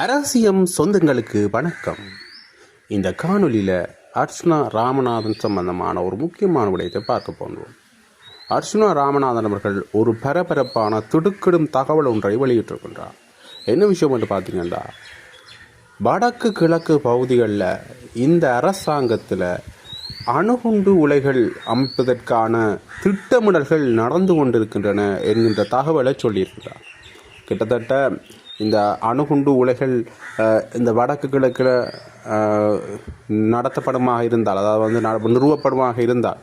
அரசியம் சொந்தங்களுக்கு வணக்கம். இந்த காணொலியில் அர்ச்சனா ராமநாதன் சம்பந்தமான ஒரு முக்கியமான விடயத்தை பார்க்க போன்றோம் அர்ச்சனா ராமநாதன் அவர்கள் ஒரு பரபரப்பான திடுக்கிடும் தகவல் ஒன்றை வெளியிட்டிருக்கின்றார். என்ன விஷயம் என்று பார்த்தீங்கன்னா வடக்கு கிழக்கு பகுதிகளில் இந்த அரசாங்கத்தில் அணுகுண்டு உலைகள் அமைப்பதற்கான திட்டமிடல்கள் நடந்து கொண்டிருக்கின்றன என்கின்ற தகவலை சொல்லியிருக்கிறார். கிட்டத்தட்ட இந்த அணுகுண்டு உலைகள் இந்த வடக்கு கிழக்கில் நடத்தப்படுமாக இருந்தால் அதாவது வந்து நிறுவப்படுமாக இருந்தால்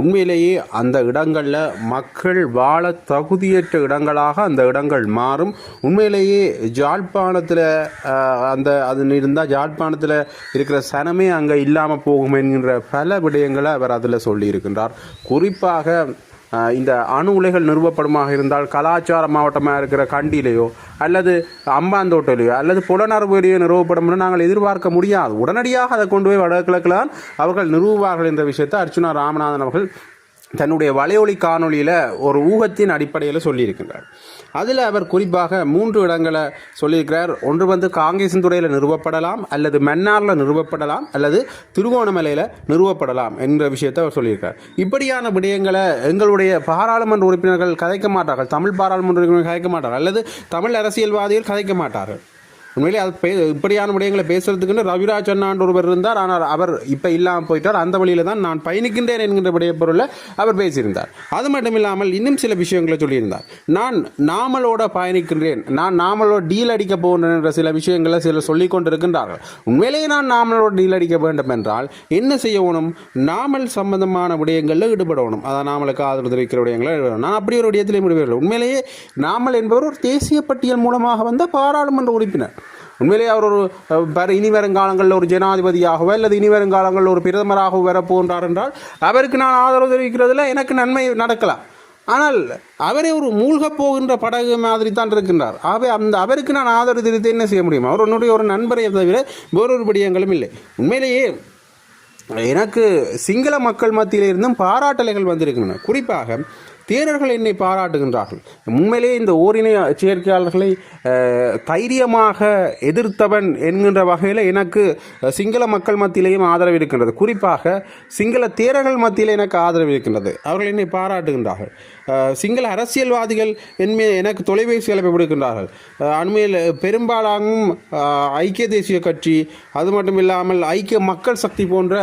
உண்மையிலேயே அந்த இடங்களில் மக்கள் வாழ தகுதியற்ற இடங்களாக அந்த இடங்கள் மாறும். உண்மையிலேயே ஜாழ்ப்பாணத்தில் அந்த அது இருந்தால் ஜாழ்ப்பாணத்தில் இருக்கிற சனமே அங்கே இல்லாமல் போகும் என்கின்ற பல விடயங்களை அவர் அதில் சொல்லியிருக்கின்றார். குறிப்பாக இந்த அணு உலைகள் நிறுவப்படுமாக இருந்தால் கலாச்சார மாவட்டமாக இருக்கிற கண்டியிலேயோ அல்லது அம்பாந்தோட்டிலேயோ அல்லது புலனறுவடியோ நிறுவப்படும் நாங்கள் எதிர்பார்க்க முடியாது. உடனடியாக அதை கொண்டு போய் வடகிழக்கில் தான் அவர்கள் நிறுவுவார்கள் என்ற விஷயத்தை அர்ச்சுனா ராமநாதன் அவர்கள் தன்னுடைய வலையொலி காணொளியில் ஒரு ஊகத்தின் அடிப்படையில் சொல்லியிருக்கின்றார். அதில் அவர் குறிப்பாக மூன்று இடங்களை சொல்லியிருக்கிறார். ஒன்று வந்து காங்கேசன் துறையில் நிறுவப்படலாம் அல்லது மன்னாரில் நிறுவப்படலாம் அல்லது திருகோணமலையில் நிறுவப்படலாம் என்ற விஷயத்தை அவர் சொல்லியிருக்கார் இப்படியான விடயங்களை எங்களுடைய பாராளுமன்ற உறுப்பினர்கள் கதைக்க மாட்டார்கள். தமிழ் பாராளுமன்ற உறுப்பினர்கள் கதைக்க மாட்டார்கள். அல்லது தமிழ் அரசியல்வாதிகள் கதைக்க மாட்டார்கள். உண்மையிலே அது இப்படியான விடயங்களை பேசுறதுக்குன்னு ரவிராஜ் அண்ணாண்டு ஒருவர் இருந்தார். ஆனால் அவர் இப்போ இல்லாமல் போயிட்டார். அந்த வழியில தான் நான் பயணிக்கின்றேன் என்கின்ற விடைய பொருளை அவர் பேசியிருந்தார். அது மட்டும் இல்லாமல் இன்னும் சில விஷயங்களை சொல்லியிருந்தார். நான் நாமளோட பயணிக்கின்றேன். நான் நாமளோட டீல் அடிக்க போகின்றேன் என்ற சில விஷயங்களை சிலர் சொல்லிக் கொண்டிருக்கின்றார்கள். உண்மையிலேயே நான் நாமளோட டீல் அடிக்க வேண்டும் என்றால் என்ன செய்யணும்? நாமல் சம்பந்தமான விடயங்களில் ஈடுபடணும். அதான் நாமளுக்கு ஆதரவு தெரிவிக்கிற விடயங்களை நான் அப்படி ஒரு விடயத்திலே முடிவில்லை உண்மையிலேயே நாமல் என்பவர் ஒரு தேசிய பட்டியல் மூலமாக வந்த பாராளுமன்ற உறுப்பினர். உண்மையிலேயே அவர் ஒரு இனி வருங்காலங்களில் ஒரு ஜனாதிபதியாகவோ அல்லது இனி வருங்காலங்களில் ஒரு பிரதமராகவோ வரப்போன்றார் என்றால் அவருக்கு நான் ஆதரவு தெரிவிக்கிறதுல எனக்கு நன்மை நடக்கலாம். ஆனால் அவரே ஒரு மூழ்கப் போகின்ற படகு மாதிரி தான் இருக்கின்றார். ஆகவே அந்த அவருக்கு நான் ஆதரவு தெரிவித்து என்ன செய்ய முடியும்? அவர் என்னுடைய ஒரு நண்பரை தவிர வேறொரு படியங்களும் இல்லை. உண்மையிலேயே எனக்கு சிங்கள மக்கள் மத்தியில் இருந்தும் பாராட்டலைகள் வந்திருக்கின்றன. குறிப்பாக தேரர்கள் என்னை பாராட்டுகின்றார்கள். உண்மையிலேயே இந்த ஓரினை சேர்க்கையாளர்களை தைரியமாக எதிர்த்தவன் என்கின்ற வகையில் எனக்கு சிங்கள மக்கள் மத்தியிலேயும் ஆதரவு இருக்கின்றது. குறிப்பாக சிங்கள தேரர்கள் மத்தியில் எனக்கு ஆதரவு இருக்கின்றது. அவர்கள் என்னை பாராட்டுகின்றார்கள். சிங்கள அரசியல்வாதிகள் என்மே எனக்கு தொலைபேசி அழைப்பு விடுக்கின்றார்கள். அண்மையில் பெரும்பாலாகவும் ஐக்கிய தேசிய கட்சி அது மட்டும் இல்லாமல் ஐக்கிய மக்கள் சக்தி போன்ற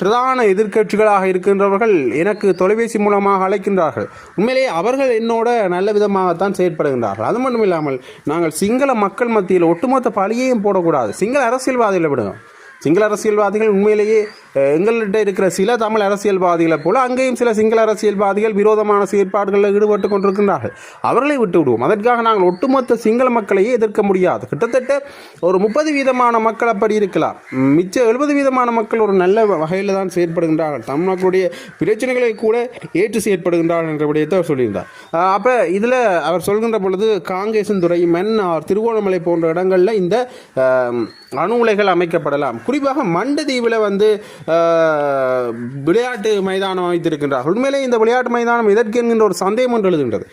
பிரதான எதிர்க்கட்சிகளாக இருக்கின்றவர்கள் எனக்கு தொலைபேசி மூலமாக அழைக்கின்றார்கள். உண்மையிலேயே அவர்கள் என்னோட நல்ல விதமாகத்தான் செயற்படுகின்றார்கள். அது மட்டும் இல்லாமல் நாங்கள் சிங்கள மக்கள் மத்தியில் ஒட்டுமொத்த பழியையும் போடக்கூடாது. சிங்கள அரசியல்வாதிகளை விடுங்க சிங்கள அரசியல்வாதிகள் உண்மையிலேயே எங்கள்கிட்ட இருக்கிற சில தமிழ் அரசியல்வாதிகளை போல அங்கேயும் சில சிங்கள அரசியல்வாதிகள் விரோதமான செயற்பாடுகளில் ஈடுபட்டு கொண்டிருக்கின்றார்கள். அவர்களை விட்டு விடுவோம் அதற்காக நாங்கள் ஒட்டுமொத்த சிங்கள மக்களையே எதிர்க்க முடியாது. கிட்டத்தட்ட ஒரு முப்பது வீதமான மக்கள் அப்படி இருக்கலாம். மிச்ச எழுபது வீதமான மக்கள் ஒரு நல்ல வகையில் தான் செயற்படுகின்றார்கள். தமிழ் மக்களுடைய பிரச்சனைகளை கூட ஏற்று செயற்படுகின்றார்கள் என்ற விடயத்தை அவர் சொல்லியிருந்தார். அப்போ இதில் அவர் சொல்கின்ற பொழுது காங்கேசன்துறை மன்னார் திருவோணமலை போன்ற இடங்களில் இந்த அணு உலைகள் அமைக்கப்படலாம். குறிப்பாக மண்டதீவில் வந்து விளையாட்டு மைதானம் அமைத்திருக்கின்றார். உண்மையிலே இந்த விளையாட்டு மைதானம் எதற்கு என்கின்ற ஒரு சந்தேகம் எழுதுகின்றது.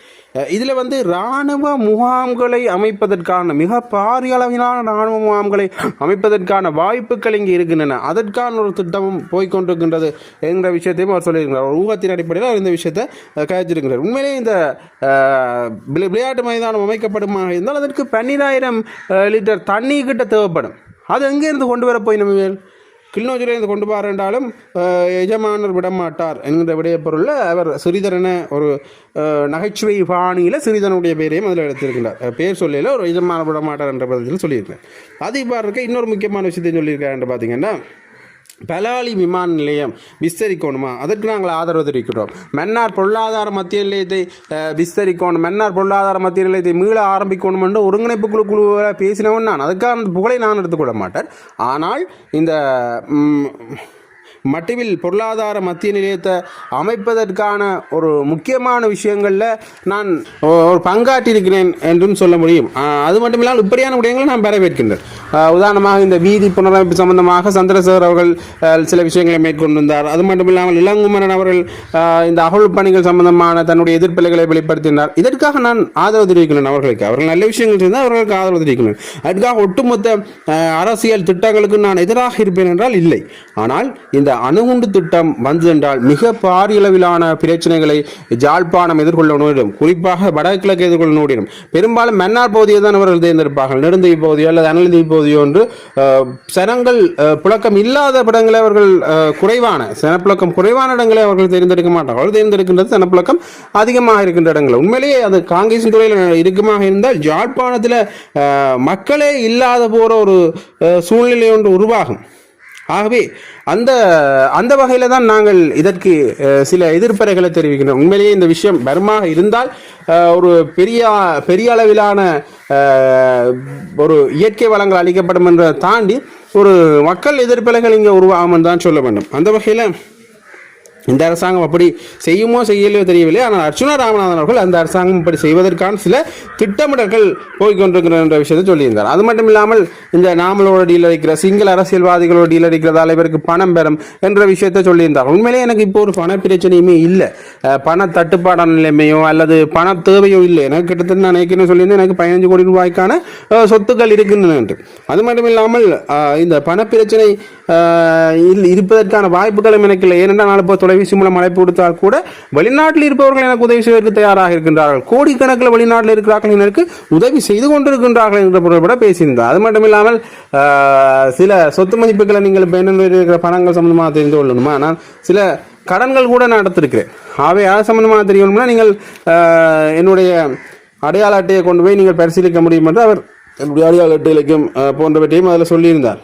இதில் வந்து இராணுவ முகாம்களை அமைப்பதற்கான மிக பாரிய அளவிலான இராணுவ முகாம்களை அமைப்பதற்கான வாய்ப்புகள் இங்கே இருக்கின்றன. அதற்கான ஒரு திட்டமும் போய்க்கொண்டிருக்கின்றது என்ற விஷயத்தையும் அவர் சொல்லியிருக்கிறார். ஒரு ஊகத்தின் அடிப்படையில் அவர் இந்த விஷயத்தை அஹ், உண்மையிலே இந்த விளையாட்டு மைதானம் அமைக்கப்படுமாக இருந்தால் அதற்கு பன்னிராயிரம் லிட்டர் தண்ணி கிட்ட தேவைப்படும். அது எங்கேருந்து கொண்டு வர போய் நம்ம கிளிநொச்சியிலேருந்து கொண்டு பாருன்றாலும் எஜமானர் விடமாட்டார் என்கிற விடைய பொருளில் அவர் சிறிதரன ஒரு நகைச்சுவை பாணியில் சிறிதனுடைய பேரையும் அதில் எடுத்திருக்கிறார் பேர் சொல்லல ஒரு எஜமானர் விடமாட்டார் என்ற பதத்தில் சொல்லியிருக்கேன் அது இப்போ இருக்க இன்னொரு முக்கியமான விஷயத்தையும் சொல்லியிருக்காருன்னு பார்த்தீங்கன்னா பலாலி விமான நிலையம் விஸ்தரிக்கணுமா? அதற்கு நாங்கள் ஆதரவு தெரிவிக்கிறோம் மன்னார் பொருளாதார மத்திய நிலையத்தை விஸ்தரிக்கணும். மன்னார் பொருளாதார மத்திய நிலையத்தை மீள ஆரம்பிக்கணும் என்று ஒருங்கிணைப்பு குழு குழுவில் பேசினவன் நான். அதுக்கான அந்த புகழை நான் எடுத்துக்கொள்ள மாட்டேன். ஆனால் இந்த மட்டுமில் மட்டுவில் பொருளாதார மத்திய நிலையத்தை அமைப்பதற்கான ஒரு முக்கியமான விஷயங்களில் நான் ஒரு பங்காற்றியிருக்கிறேன் என்றும் சொல்ல முடியும். அது மட்டும் இல்லாமல் இப்படியான விடயங்களை நான் வரவேற்கின்றேன். உதாரணமாக இந்த வீதி புனரமைப்பு சம்பந்தமாக சந்திரசேகர் அவர்கள் சில விஷயங்களை மேற்கொண்டிருந்தார். அது மட்டும் இல்லாமல் இளங்குமரன் அவர்கள் இந்த அகழ் பணிகள் சம்பந்தமான தன்னுடைய எதிர்ப்பிலைகளை வெளிப்படுத்தினார். இதற்காக நான் ஆதரவு தெரிவிக்கணும் அவர்களுக்கு. அவர்கள் நல்ல விஷயங்கள் இருந்தால் அவர்களுக்கு ஆதரவு தெரிவிக்கணும் அதுக்காக ஒட்டுமொத்த அரசியல் திட்டங்களுக்கு நான் எதிராக இருப்பேன் என்றால் இல்லை. ஆனால் இந்த அணுகுண்டு திட்டம் வந்து என்றால் மிக பாரியளவிலான பிரச்சனைகளை ஜாழ்ப்பாணம் எதிர்கொள்ள நேரிடும் குறிப்பாக வடகிழக்கு எதிர்கொள்ள நேரிடும் பெரும்பாலும் மன்னார் பகுதியை தான் அவர்கள் தேர்ந்தெடுப்பார்கள். நெடுந்தீவு பகுதியோ அல்லது அனல்தீவு பகுதியோ என்று சனங்கள் புழக்கம் இல்லாத படங்களை அவர்கள் குறைவான சனப்புழக்கம் குறைவான இடங்களை அவர்கள் தேர்ந்தெடுக்க மாட்டார்கள். அவர்கள் தேர்ந்தெடுக்கின்றது சனப்புழக்கம் அதிகமாக இருக்கின்ற இடங்கள். உண்மையிலேயே அது காங்கிரஸ் துறையில் இருக்குமாக இருந்தால் ஜாழ்ப்பாணத்தில் மக்களே இல்லாத போகிற ஒரு சூழ்நிலை ஒன்று உருவாகும். ஆகவே அந்த அந்த வகையில் தான் நாங்கள் இதற்கு சில எதிர்ப்பறைகளை தெரிவிக்கிறோம் உண்மையிலேயே இந்த விஷயம் வருமாக இருந்தால் ஒரு பெரிய பெரிய அளவிலான ஒரு இயற்கை வளங்கள் அளிக்கப்படும் என்ற தாண்டி ஒரு மக்கள் எதிர்ப்பலைகள் இங்கே உருவாகும் தான் சொல்ல வேண்டும். அந்த வகையில் இந்த அரசாங்கம் அப்படி செய்யுமோ செய்யலையோ தெரியவில்லை. ஆனால் அர்ச்சுனா ராமநாதன் அவர்கள் அந்த அரசாங்கம் இப்படி செய்வதற்கான சில திட்டமிடல்கள் போய்கொண்டிருக்கிற என்ற விஷயத்தை சொல்லியிருந்தார். அது மட்டும் இல்லாமல் இந்த நாமளோட டீல் அடிக்கிற சிங்கள அரசியல்வாதிகளோட டீல் அடிக்கிறதால இவருக்கு பணம் பெறும் என்ற விஷயத்தை சொல்லியிருந்தார். உண்மையிலேயே எனக்கு இப்போ ஒரு பண பிரச்சனையுமே இல்லை. பண தட்டுப்பாடான நிலைமையோ அல்லது பண தேவையோ இல்லை. எனக்கு கிட்டத்தட்ட நான் ஏற்கனவே சொல்லியிருந்தேன் எனக்கு பதினஞ்சு கோடி ரூபாய்க்கான சொத்துக்கள் இருக்கின்றன என்று. அது மட்டும் இல்லாமல் இந்த பண பிரச்சனை இருப்பதற்கான வாய்ப்புகளும் எனக்கு இல்லை. ஏனென்றால் நான் இப்போ தொலைபேசி மூலம் அழைப்பு கொடுத்தால் கூட வெளிநாட்டில் இருப்பவர்கள் எனக்கு உதவி செய்வதற்கு தயாராக இருக்கின்றார்கள். கோடிக்கணக்கில் வெளிநாட்டில் இருக்கிறார்கள் எனக்கு உதவி செய்து கொண்டிருக்கின்றார்கள் என்ற பொருள்பட பேசியிருந்தார். அது மட்டும் இல்லாமல் சில சொத்து மதிப்புகளை நீங்கள் பயனுள்ள இருக்கிற பணங்கள் சம்பந்தமாக தெரிந்து கொள்ளணுமா? நான் சில கடன்கள் கூட நான் அவை ஆகவே அது சம்பந்தமாக தெரியணும்னா நீங்கள் என்னுடைய அடையாள அட்டையை கொண்டு போய் நீங்கள் பரிசீலிக்க முடியும் என்று அவர் என்னுடைய அடையாள அட்டை இலக்கியம் போன்றவற்றையும் அதில் சொல்லியிருந்தார்.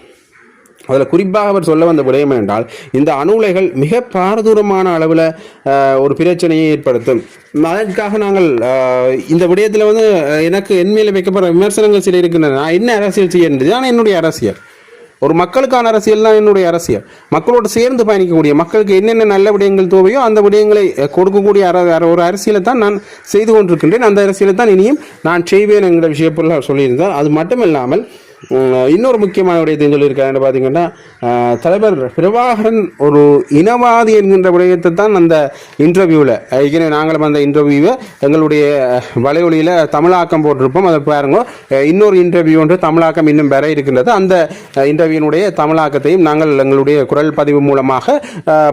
அதில் குறிப்பாக அவர் சொல்ல வந்த விடயம் என்றால் இந்த அணு உலைகள் மிக பாரதூரமான அளவில் ஒரு பிரச்சனையை ஏற்படுத்தும். அதற்காக நாங்கள் இந்த விடயத்தில் வந்து எனக்கு என் மேலே வைக்கப்படுற விமர்சனங்கள் சில இருக்கின்றன. நான் என்ன அரசியல் செய்ய வேண்டியது ஆனால் என்னுடைய அரசியல். ஒரு மக்களுக்கான அரசியல் தான் என்னுடைய அரசியல். மக்களோடு சேர்ந்து பயணிக்கக்கூடிய மக்களுக்கு என்னென்ன நல்ல விடயங்கள் தேவையோ அந்த விடயங்களை கொடுக்கக்கூடிய அர அர- ஒரு அரசியலை தான் நான் செய்து கொண்டிருக்கின்றேன். அந்த அரசியலை தான் இனியும் நான் செய்வேன் என்கிற விஷயப்பொருள் சொல்லியிருந்தேன் சொல்லியிருந்தார். அது மட்டும் இல்லாமல் இன்னொரு முக்கியமான விடயத்தையும் சொல்லியிருக்காருன்னு பார்த்தீங்கன்னா தலைவர் பிரபாகரன் ஒரு இனவாதி என்கின்ற விடயத்தை தான் அந்த இன்டர்வியூவில் ஏற்கனவே நாங்களும் அந்த இன்டர்வியூவை எங்களுடைய வலையொலியில் தமிழாக்கம் போட்டிருப்போம். அதை பாருங்க. இன்னொரு இன்டர்வியூ ஒன்று தமிழாக்கம் இன்னும் வர இருக்கின்றது. அந்த இன்டர்வியூனுடைய தமிழாக்கத்தையும் நாங்கள் எங்களுடைய குரல் பதிவு மூலமாக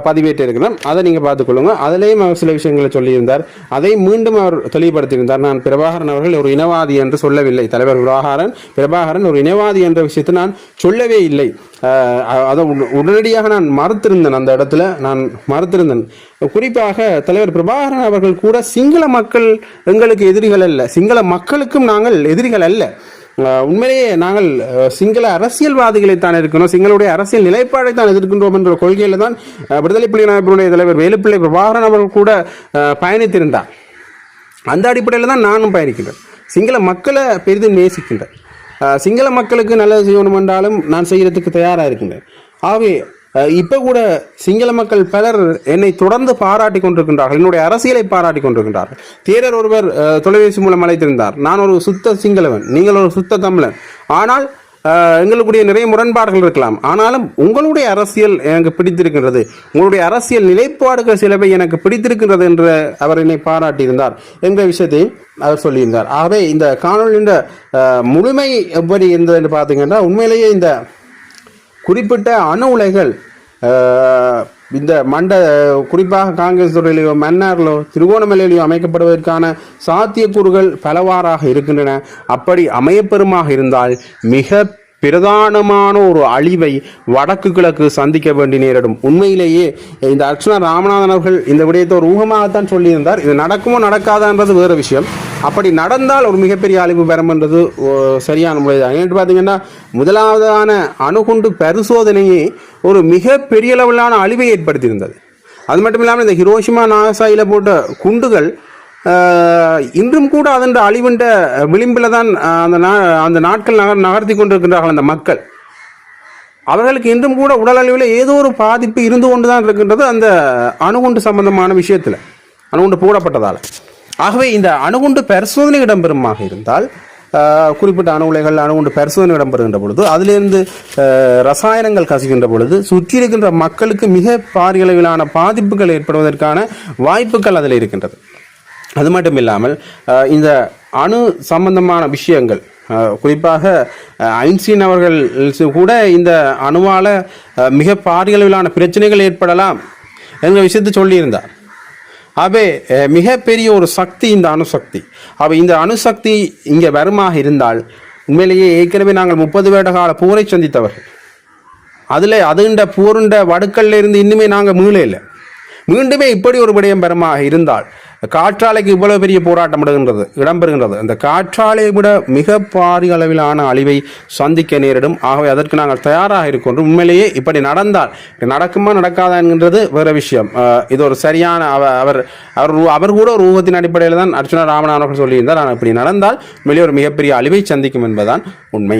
பதிவேற்று இருக்கிறோம் அதை நீங்கள் பார்த்துக்கொள்ளுங்க. அதிலேயும் அவர் சில விஷயங்களை சொல்லியிருந்தார். அதை மீண்டும் அவர் தெளிவுபடுத்தியிருந்தார். நான் பிரபாகரன் அவர்கள் ஒரு இனவாதி என்று சொல்லவில்லை. தலைவர் பிரபாகரன் பிரபாகரன் ஒரு இனவாதி என்ற விஷயத்தை நான் சொல்லவே இல்லை. அதை உடனடியாக நான் மறுத்திருந்தேன் அந்த இடத்துல. நான் மறுத்திருந்தேன். குறிப்பாக தலைவர் பிரபாகரன் அவர்கள் கூட சிங்கள மக்கள் எங்களுக்கு எதிரிகள் அல்ல. சிங்கள மக்களுக்கும் நாங்கள் எதிரிகள் அல்ல. உண்மையிலேயே நாங்கள் சிங்கள அரசியல்வாதிகளை தான் இருக்கணும் சிங்களுடைய அரசியல் நிலைப்பாடை தான் எதிர்க்கின்றோம் என்ற கொள்கையில் தான் விடுதலை புலி அமைப்பினுடைய தலைவர் வேலுப்பிள்ளை பிரபாகரன் அவர்கள் கூட பயணித்திருந்தார். அந்த அடிப்படையில் தான் நானும் பயணிக்கின்றேன். சிங்கள மக்களை பெரிதும் நேசிக்கின்றேன். சிங்கள மக்களுக்கு நல்லது செய்யணும் என்றாலும் நான் செய்கிறதுக்கு தயாராக இருக்கின்றேன். ஆகவே இப்போ கூட சிங்கள மக்கள் பலர் என்னை தொடர்ந்து பாராட்டி கொண்டிருக்கின்றார்கள். என்னுடைய அரசியலை பாராட்டி கொண்டிருக்கின்றார்கள். தேரர் ஒருவர் தொலைபேசி மூலம் அழைத்திருந்தார். நான் ஒரு சுத்த சிங்களவன் நீங்கள் ஒரு சுத்த தமிழன். ஆனால் அஹ், எங்களுடைய நிறைய முரண்பாடுகள் இருக்கலாம். ஆனாலும் உங்களுடைய அரசியல் எனக்கு பிடித்திருக்கின்றது. உங்களுடைய அரசியல் நிலைப்பாடுகள் சிலவை எனக்கு பிடித்திருக்கின்றது என்று அவர் என்னை பாராட்டியிருந்தார். என்ற விஷயத்தையும் அவர் சொல்லியிருந்தார். ஆகவே இந்த காணொலியின் முழுமை எப்படி இருந்தது என்று பார்த்தீங்கன்னா உண்மையிலேயே இந்த குறிப்பிட்ட அணு உலைகள் இந்த மண்ட குறிப்பாக காங்கிரஸ் துறையிலோ மன்னாரிலோ திருகோணமலையிலோ அமைக்கப்படுவதற்கான சாத்தியக்கூறுகள் பலவாறாக இருக்கின்றன. அப்படி அமையப்பெறுமாக இருந்தால் மிக பிரதானமான ஒரு அழிவை வடக்கு கிழக்கு சந்திக்க வேண்டி நேரிடும். உண்மையிலேயே இந்த அர்ச்சனா ராமநாதன் அவர்கள் இந்த விடயத்தை ஒரு ஊகமாகத்தான் சொல்லியிருந்தார். இது நடக்குமோ நடக்காதான்றது வேறு விஷயம். அப்படி நடந்தால் ஒரு மிகப்பெரிய அழிவு பெறும் என்றது ஓ, சரியான முறைதான். ஏன்னு பார்த்தீங்கன்னா முதலாவதான அணுகுண்டு பரிசோதனையே ஒரு மிக பெரிய அளவிலான அழிவை ஏற்படுத்தியிருந்தது. அது மட்டும் இல்லாமல் இந்த ஹிரோஷிமா நாகசாயில போட்ட குண்டுகள் இன்றும் கூட அதன் அழிவுண்ட விளிம்பில் தான் அந்த நா அந்த நாட்கள் நகர் நகர்த்தி கொண்டிருக்கின்றார்கள் அந்த மக்கள். அவர்களுக்கு இன்றும் கூட உடலளவில் ஏதோ ஒரு பாதிப்பு இருந்து கொண்டு தான் இருக்கின்றது அந்த அணுகுண்டு சம்பந்தமான விஷயத்தில். அணுகுண்டு போடப்பட்டதால். ஆகவே இந்த அணுகுண்டு பரிசோதனை இடம்பெறுமாக இருந்தால் குறிப்பிட்ட அணு உலைகள் அணுகுண்டு பரிசோதனை இடம்பெறுகின்ற பொழுது அதிலிருந்து ரசாயனங்கள் கசிக்கின்ற பொழுது சுற்றி இருக்கின்ற மக்களுக்கு மிக பாரிய அளவிலான பாதிப்புகள் ஏற்படுவதற்கான வாய்ப்புகள் அதில் இருக்கின்றது. அது மட்டும் இல்லாமல் இந்த அணு சம்பந்தமான விஷயங்கள் குறிப்பாக ஐன்ஸ்டீன் அவர்கள் கூட இந்த அணுவால் மிக பாரிய அளவிலான பிரச்சனைகள் ஏற்படலாம் என்ற விஷயத்தை சொல்லியிருந்தார். அவே மிகப்பெரிய ஒரு சக்தி இந்த அணுசக்தி அப்போ இந்த அணுசக்தி இங்கே வருமாக இருந்தால் உண்மையிலேயே ஏற்கனவே நாங்கள் முப்பது வருட கால போரை சந்தித்தவர்கள். அதில் அதுண்ட போருண்ட வடுக்கல்ல இருந்து இன்னுமே நாங்கள் மீள இல்லை. மீண்டுமே இப்படி ஒரு விடயம் பெறமாக இருந்தால் காற்றாலைக்கு இவ்வளவு பெரிய போராட்டம் இடங்குகிறது இடம்பெறுகின்றது. அந்த காற்றாலையை விட மிக பாரிய அளவிலான அழிவை சந்திக்க நேரிடும். ஆகவே அதற்கு நாங்கள் தயாராக இருக்கின்றோம். உண்மையிலேயே இப்படி நடந்தால் நடக்குமா நடக்காதா என்கின்றது வேறு விஷயம். இது ஒரு சரியான அவர் அவர் அவர் கூட ஒரு ஊகத்தின் அடிப்படையில் தான் அர்ச்சனா ராமநாதன் அவர்கள் சொல்லியிருந்தார். ஆனால் இப்படி நடந்தால் உண்மையிலேயே ஒரு மிகப்பெரிய அழிவை சந்திக்கும் என்பதுதான் உண்மை.